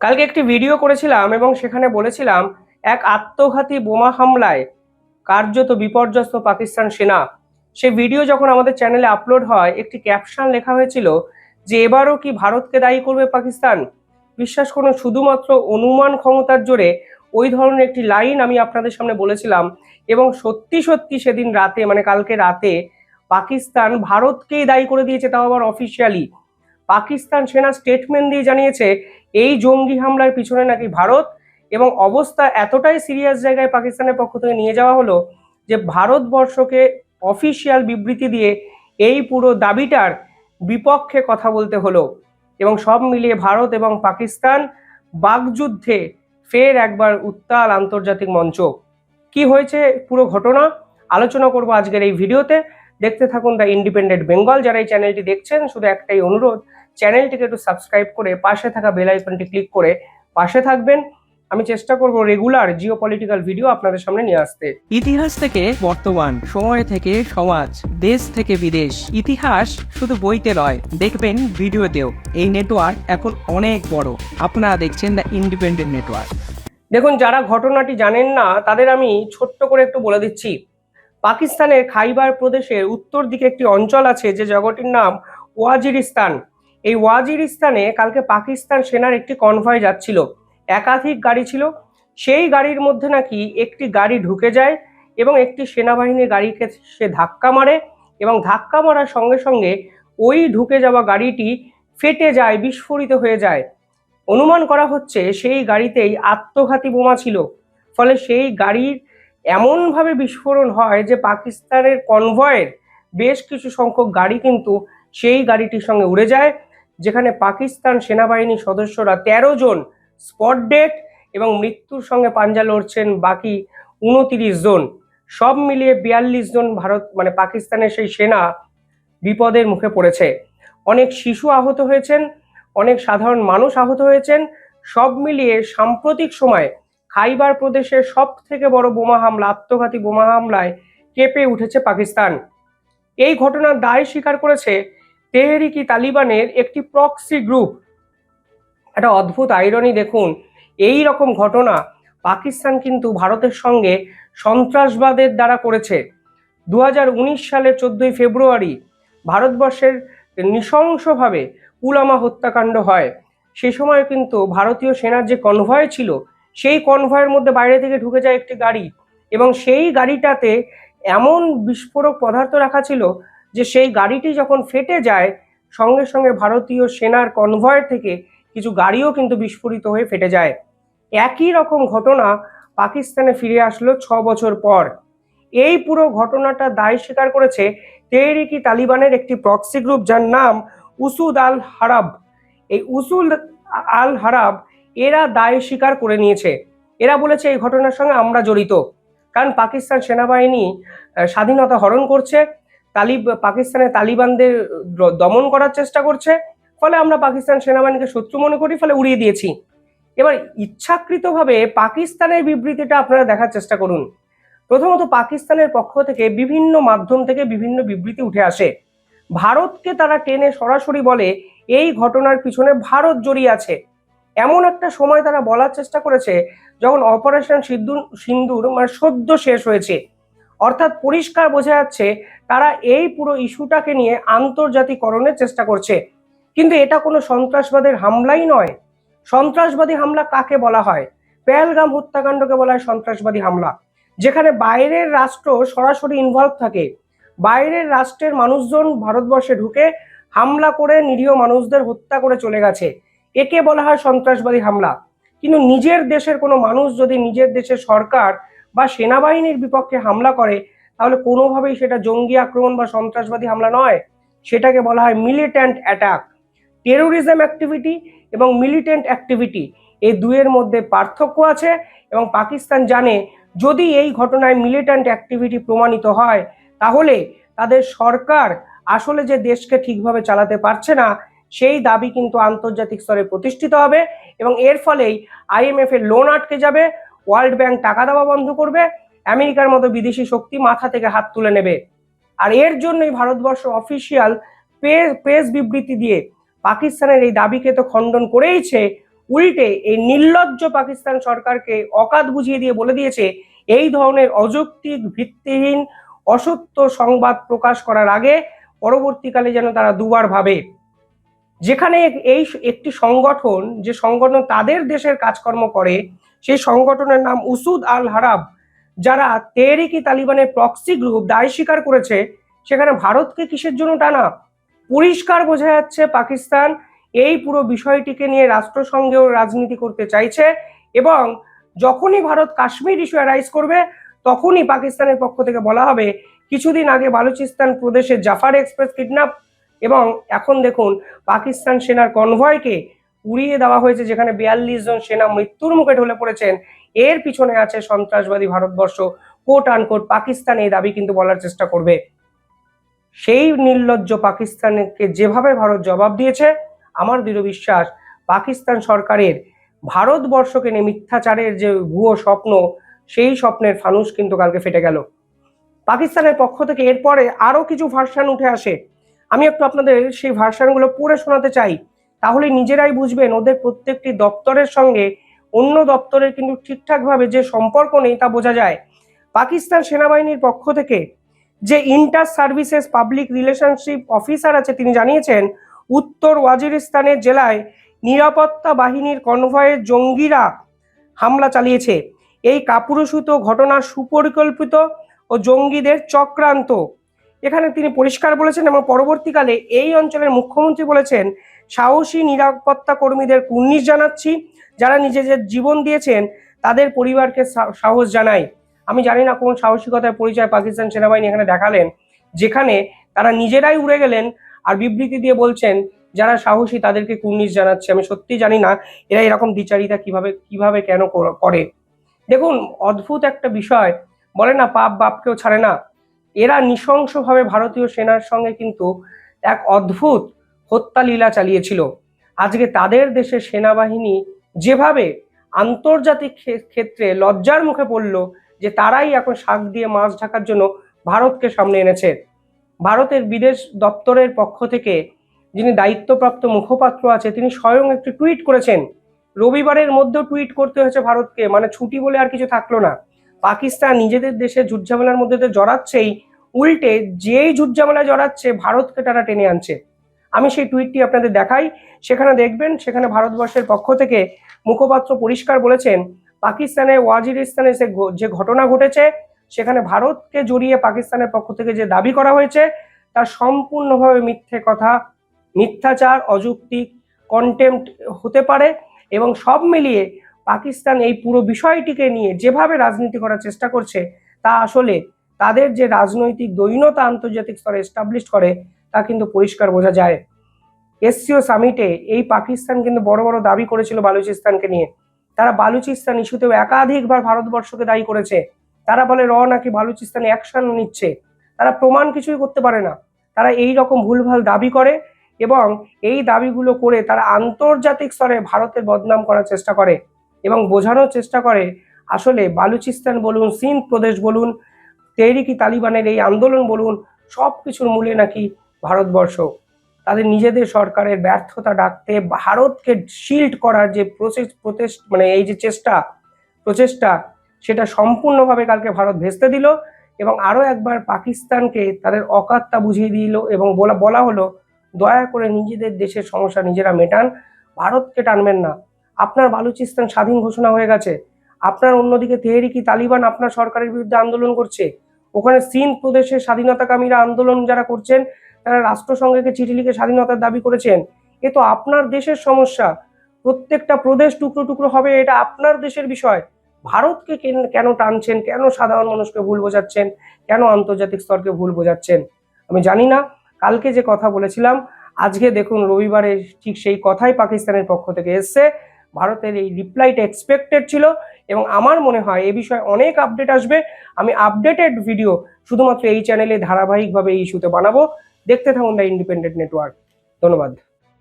কালকে একটি ভিডিও করেছিলাম এবং সেখানে বলেছিলাম, এক আত্মঘাতী বোমা হামলায় কার্যত বিপর্যস্ত পাকিস্তান সেনা। সে ভিডিও যখন আমাদের চ্যানেলে আপলোড হয়, একটি ক্যাপশন লেখা হয়েছিল যে, এবারও কি ভারতকে দায়ী করবে পাকিস্তান? বিশ্বাস করুন, শুধুমাত্র অনুমান ক্ষমতার জোরে ওই ধরনের একটি লাইন আমি আপনাদের সামনে বলেছিলাম এবং সত্যি সত্যি সেদিন রাতে মানে কালকে রাতে, পাকিস্তান ভারতকেই দায়ী করে দিয়েছে, তাও আবার অফিসিয়ালি পাকিস্তান সেনা স্টেটমেন্ট দিয়ে জানিয়েছে এই জঙ্গি হামলার পিছনে নাকি ভারত? এবং অবস্থা এতটাই সিরিয়াস জায়গায় পাকিস্তানের পক্ষ থেকে নিয়ে যাওয়া হলো যে ভারতবর্ষকে অফিসিয়াল বিবৃতি দিয়ে এই পুরো দাবিটার বিপক্ষে কথা বলতে হলো। এবং সব মিলিয়ে ভারত এবং পাকিস্তান বাগযুদ্ধে ফের একবার উত্তাল আন্তর্জাতিক মঞ্চ। কি হয়েছে পুরো ঘটনা? আলোচনা করব আজকের এই ভিডিওতে। দেখতে থাকুন দ্য ইন্ডিপেন্ডেন্ট বেঙ্গল যারা এই চ্যানেলটি দেখছেন, শুধু একটাই অনুরোধ চ্যানেলটিকে একটু সাবস্ক্রাইব করে পাশে থাকা বেল আইকনটি ক্লিক করে পাশে থাকবেন। আমি চেষ্টা করব রেগুলার জিও পলিটিক্যাল ভিডিও আপনাদের সামনে নিয়ে আসতে। ইতিহাস থেকে বর্তমান সময় থেকে সমাজ দেশ থেকে বিদেশ। ইতিহাস শুধু বইতে নয় দেখবেন ভিডিওতেও। এই নেটওয়ার্ক এখন অনেক বড়। আপনারা দেখছেন দ্য ইন্ডিপেন্ডেন্ট নেটওয়ার্ক দেখুন যারা ঘটনাটি জানেন না তাদের আমি ছোট্ট করে একটু বলে দিচ্ছি। পাকিস্তানের খাইবার প্রদেশের উত্তর দিকে একটি অঞ্চল আছে যে জায়গাটির নাম ওয়াজিরিস্তান। এই ওয়াজির ওয়াজিরিস্তানে কালকে পাকিস্তান সেনার একটি কনভয় যাচ্ছিল। একাধিক গাড়ি ছিল। সেই গাড়ির মধ্যে নাকি একটি গাড়ি ঢুকে যায় এবং একটি সেনাবাহিনীর গাড়িকে সে ধাক্কা মারে এবং ধাক্কা মারার সঙ্গে সঙ্গে ওই ঢুকে যাওয়া গাড়িটি ফেটে যায়, বিস্ফোরিত হয়ে যায়। অনুমান করা হচ্ছে সেই গাড়িতেই আত্মঘাতী বোমা ছিল। ফলে সেই গাড়ির এমনভাবে বিস্ফোরণ হয় যে পাকিস্তানের কনভয়ের বেশ কিছু সংখ্যক গাড়ি কিন্তু সেই গাড়িটির সঙ্গে উড়ে যায়। যেখানে পাকিস্তান সেনাবাহিনীর সদস্যরা তেরো জন স্পট ডেট এবং মৃত্যুর সঙ্গে পাঞ্জা লড়ছেন বাকি উনতিরিশ জন। সব মিলিয়ে বিয়াল্লিশ জন ভারত মানে পাকিস্তানের সেই সেনা বিপদের মুখে পড়েছে। অনেক শিশু আহত হয়েছেন, অনেক সাধারণ মানুষ আহত হয়েছেন, সব মিলিয়ে সাম্প্রতিক সময়ে খাইবার প্রদেশের সব থেকে বড় বোমা হামলা, আত্মঘাতী বোমা হামলায় কেঁপে উঠেছে পাকিস্তান। এই ঘটনার দায় স্বীকার করেছে তেহরিকি তালিবানের একটি প্রক্সি গ্রুপ একটা অদ্ভুত আইরনি দেখুন, এই রকম ঘটনা পাকিস্তান কিন্তু ভারতের সঙ্গে সন্ত্রাসবাদের দ্বারা করেছে। দু সালের চোদ্দই ফেব্রুয়ারি ভারতবর্ষের নৃশংসভাবে পুলামা হত্যাকাণ্ড হয়। সে সময় কিন্তু ভারতীয় সেনার যে কনভয় ছিল, সেই কনভয়ের মধ্যে বাইরে থেকে ঢুকে যায় একটি গাড়ি এবং সেই গাড়িটাতে এমন বিস্ফোরক পদার্থ রাখা ছিল যে সেই গাড়িটি যখন ফেটে যায়, সঙ্গে সঙ্গে ভারতীয় সেনার কনভয় থেকে কিছু গাড়িও কিন্তু বিস্ফোরিত হয়ে ফেটে যায়। একই রকম ঘটনা পাকিস্তানে ফিরে আসলো ছ বছর পর। এই পুরো ঘটনাটা দায় স্বীকার করেছে তেহরিকি তালিবানের একটি প্রক্সি গ্রুপ যার নাম উসুদ আল হারাব। এই উসুল আল হারাব এরা দায় স্বীকার করে নিয়েছে। এরা বলেছে এই ঘটনার সঙ্গে আমরা জড়িত। কারণ পাকিস্তান সেনাবাহিনী স্বাধীনতা হরণ করছে তালিব পাকিস্তানের তালিবানদের দমন করার চেষ্টা করছে। ফলে আমরা পাকিস্তান সেনাবাহিনীকে শত্রু মনে করি, ফলে উড়িয়ে দিয়েছি। এবার ইচ্ছাকৃতভাবে পাকিস্তানের বিবৃতিটা আপনারা দেখার চেষ্টা করুন। প্রথমত পাকিস্তানের পক্ষ থেকে বিভিন্ন মাধ্যম থেকে বিভিন্ন বিবৃতি উঠে আসে। ভারতকে তারা টেনে সরাসরি বলে, এই ঘটনার পিছনে ভারত জড়িয়ে আছে। এমন একটা সময় তারা বলার চেষ্টা করেছে, যখন অপারেশন সিন্দুর সিন্দুর মানে সদ্য শেষ হয়েছে। অর্থাৎ পরিষ্কার বোঝা যাচ্ছে তারা এই পুরো ইস্যুটাকে নিয়ে আন্তর্জাতিকরণের চেষ্টা করছে। কিন্তু এটা কোনো সন্ত্রাসবাদের হামলাই নয়। সন্ত্রাসবাদী হামলা কাকে বলা হয়? পেহেলগাম হত্যাকাণ্ডকে বলা হয় সন্ত্রাসবাদী হামলা, যেখানে বাইরের রাষ্ট্র সরাসরি ইনভলভ থাকে। বাইরের রাষ্ট্রের মানুষজন ভারতবর্ষে ঢুকে হামলা করে নিরীহ মানুষদের হত্যা করে চলে গেছে। একে বলা হয় সন্ত্রাসবাদী হামলা। কিন্তু নিজের দেশের কোনো মানুষ যদি নিজের দেশের সরকার বা সেনাবাহিনীর বিপক্ষে হামলা করে, তাহলে কোনোভাবেই সেটা জঙ্গি আক্রমণ বা সন্ত্রাসবাদী হামলা নয়। সেটাকে বলা হয় মিলিট্যান্ট অ্যাটাক টেরোরিজম অ্যাক্টিভিটি এবং মিলিটেন্ট অ্যাক্টিভিটি এই দুয়ের মধ্যে পার্থক্য আছে এবং পাকিস্তান জানে যদি এই ঘটনায় মিলিট্যান্ট অ্যাক্টিভিটি প্রমাণিত হয়, তাহলে তাদের সরকার আসলে যে দেশকে ঠিকভাবে চালাতে পারছে না, সেই দাবি কিন্তু আন্তর্জাতিক স্তরে প্রতিষ্ঠিত হবে এবং এর ফলেই আইএমএফ এর লোন আটকে যাবে। ওয়ার্ল্ড ব্যাংক টাকা দেওয়া বন্ধ করবে, আমেরিকার মতো বিদেশি শক্তি মাথা থেকে হাত তুলে নেবে। আর এর জন্যই ভারতবর্ষ অফিসিয়াল প্রেস বিবৃতি দিয়ে পাকিস্তানের এই দাবিকে তো খণ্ডন করেইছে, উল্টে এই নির্লজ্জ পাকিস্তান সরকারকে অকাত বুঝিয়ে দিয়ে বলে দিয়েছে, এই ধরনের অযৌক্তিক, ভিত্তিহীন, অসত্য সংবাদ প্রকাশ করার আগে পরবর্তীকালে যেন তারা দুবার ভাবে। যেখানে এই একটি সংগঠন, যে সংগঠন তাদের দেশের কাজকর্ম করে সেই সংগঠনের নাম উসুদ আল হারাব যারা তেহরিকি তালিবানের প্রক্সি গ্রুপ দায় স্বীকার করেছে, সেখানে ভারতকে কিসের জন্য টানা? পরিষ্কার বোঝা যাচ্ছে পাকিস্তান এই পুরো বিষয়টিকে নিয়ে রাষ্ট্রসংঘেও রাজনীতি করতে চাইছে এবং যখনই ভারত কাশ্মীর ইস্যু অ্যারাইজ করবে, তখনই পাকিস্তানের পক্ষ থেকে বলা হবে, কিছুদিন আগে বালুচিস্তান প্রদেশে জাফার এক্সপ্রেস কিডন্যাপ এবং এখন দেখুন পাকিস্তান সেনার কনভয়কে উড়িয়ে দেওয়া হয়েছে, যেখানে বিয়াল্লিশ জন সেনা মৃত্যুর মুখে ঢলে পড়েছেন, এর পিছনে আছে সন্ত্রাসবাদী ভারতবর্ষ। কোট আনকোট পাকিস্তান এই দাবি কিন্তু বলার চেষ্টা করবে। সেই নির্লজ্জ পাকিস্তানকে যেভাবে ভারত জবাব দিয়েছে, আমার দৃঢ় বিশ্বাস, পাকিস্তান সরকারের ভারতবর্ষকে নিয়ে মিথ্যাচারের যে ভুয়ো স্বপ্ন, সেই স্বপ্নের ফানুস কিন্তু কালকে ফেটে গেল। পাকিস্তানের পক্ষ থেকে এরপরে আরও কিছু ভার্সান উঠে আসে। আমি একটু আপনাদের সেই ভার্সানগুলো পড়ে শোনাতে চাই। তাহলে নিজেরাই বুঝবেন ওদের প্রত্যেকটি দপ্তরের সঙ্গে অন্য দপ্তরের কিন্তু ঠিকঠাকভাবে যে সম্পর্ক নেই তা বোঝা যায়। পাকিস্তান সেনাবাহিনীর পক্ষ থেকে যে inter services public relationship officer আছে তিনি জানিয়েছেন, উত্তর ওয়াজিরিস্তানের জেলায় নিরাপত্তা বাহিনীর কনভয়ে জঙ্গিরা হামলা চালিয়েছে। এই কাপুরুষিত ঘটনা সুপরিকল্পিত ও জঙ্গিদের চক্রান্ত। এখানে তিনি পরিষ্কার বলেছেন এবং পরবর্তীকালে এই অঞ্চলের মুখ্যমন্ত্রী বলেছেন, সাহসী, নিরাপত্তা কর্মীদের কুর্নিশ জানাচ্ছি। যারা নিজেদের জীবন দিয়েছেন, তাদের পরিবারকে সাহস জানাই। আমি জানি না কোন সাহসিকতার পরিচয় পাকিস্তান সেনাবাহিনী এখানে দেখালেন, যেখানে তারা নিজেরাই উড়ে গেলেন আর বিবৃতি দিয়ে বলছেন, যারা সাহসী তাদেরকে কুর্নিশ জানাচ্ছে। আমি সত্যি জানি না এরা এরকম দ্বিচারিতা কীভাবে কীভাবে কেন করে। দেখুন, অদ্ভুত একটা বিষয়। বলে না, পাপ বাপকেও ছাড়ে না। এরা নৃশংসভাবে ভারতীয় সেনার সঙ্গে কিন্তু এক অদ্ভুত হত্যা লীলা চালিয়েছিল। আজকে তাদের দেশের সেনাবাহিনী যেভাবে আন্তর্জাতিক ক্ষেত্রে লজ্জার মুখে পড়ল যে তারাই এখন শাক দিয়ে মাছ ঢাকার জন্য ভারতকে সামনে এনেছে। ভারতের বিদেশ দপ্তরের পক্ষ থেকে যিনি দায়িত্বপ্রাপ্ত মুখপাত্র আছে, তিনি স্বয়ং একটি টুইট করেছেন। রবিবারের মধ্যেও টুইট করতে হয়েছে ভারতকে মানে ছুটি বলে আর কিছু থাকল না। পাকিস্তান নিজেদের দেশে ঝুটঝামেলার মধ্যে তো জড়াচ্ছেই উল্টে যেই ঝুটঝামেলায় জড়াচ্ছে, ভারতকে তারা টেনে আনছে। আমি সেই টুইটটি আপনাদের দেখাই। সেখানে দেখবেন, সেখানে ভারতবর্ষের পক্ষ থেকে মুখপাত্র পরিষ্কার বলেছেন, পাকিস্তানে ওয়াজিরিস্তানে যে ঘটনা ঘটেছে, সেখানে ভারতকে জড়িয়ে পাকিস্তানের পক্ষ থেকে যে দাবি করা হয়েছে, তা সম্পূর্ণভাবে মিথ্যে কথা, মিথ্যাচার অযৌক্তিক কন্টেম্প হতে পারে এবং সব মিলিয়ে পাকিস্তান এই পুরো বিষয়টিকে নিয়ে যেভাবে রাজনীতি করার চেষ্টা করছে, তা আসলে তাদের যে রাজনৈতিক দৈনতা আন্তর্জাতিক স্তরে এস্টাবলিশ করে, তা কিন্তু পরিষ্কার বোঝা যায়। এসসিও সামিটে এই পাকিস্তান কিন্তু বড় বড় দাবি করেছিল বালুচিস্তানকে নিয়ে। তারা বালুচিস্তান ইস্যুতেও একাধিকবার ভারতবর্ষকে দায়ী করেছে। তারা বলে, র নাকি বালুচিস্তানে অ্যাকশন নিচ্ছে? তারা প্রমাণ কিছুই করতে পারে না। তারা এই রকম ভুলভাল দাবি করে এবং এই দাবিগুলো করে তারা আন্তর্জাতিক স্তরে ভারতের বদনাম করার চেষ্টা করে এবং বোঝানোর চেষ্টা করে, আসলে বালুচিস্তান বলুন, সিন্ধ প্রদেশ বলুন তেহরিকি তালিবানের এই আন্দোলন বলুন, সব কিছুর মূলে নাকি ভারতবর্ষ। তাদের নিজেদের সরকারের ব্যর্থতা ডাকতে ভারতকে শিল্ড করার যে প্রসেস প্রচেষ মানে এই যে চেষ্টা, প্রচেষ্টা, সেটা সম্পূর্ণভাবে কালকে ভারত ভেস্তে দিল এবং আরও একবার পাকিস্তানকে তাদের অকাত্তা বুঝিয়ে দিল এবং বলা বলা হলো, দয়া করে নিজেদের দেশের সমস্যা নিজেরা মেটান, ভারতকে টানবেন না। আপনার বালুচিস্তান স্বাধীন ঘোষণা হয়ে গেছে। আপনার অন্যদিকে তেহরিকি তালিবান আপনার সরকারের বিরুদ্ধে আন্দোলন করছে? ওখানে সিন্ধ প্রদেশের স্বাধীনতাকামীরা আন্দোলন যারা করছেন, তারা রাষ্ট্রসংঘকে চিঠি লিখে স্বাধীনতার দাবি করেছেন। এ তো আপনার দেশের সমস্যা। প্রত্যেকটা প্রদেশ টুকরো টুকরো হবে, এটা আপনার দেশের বিষয়। ভারতকে কেন টানছেন? কেন সাধারণ মানুষকে ভুল বোঝাচ্ছেন? কেন আন্তর্জাতিক স্তরকে ভুল বোঝাচ্ছেন? আমি জানি না। কালকে যে কথা বলেছিলাম, আজকে দেখুন রবিবারে ঠিক সেই কথাই পাকিস্তানের পক্ষ থেকে এসছে। ভারতের এই রিপ্লাইটা এক্সপেক্টেড ছিল। এবং আমার মনে হয় এ বিষয়ে অনেক আপডেট আসবে। আমি আপডেটেড ভিডিও শুধুমাত্র এই চ্যানেলে ধারাবাহিকভাবে ইস্যুতে বানাবো। দেখতে থাকুন দ্য ইন্ডিপেন্ডেন্ট নেটওয়ার্ক ধন্যবাদ।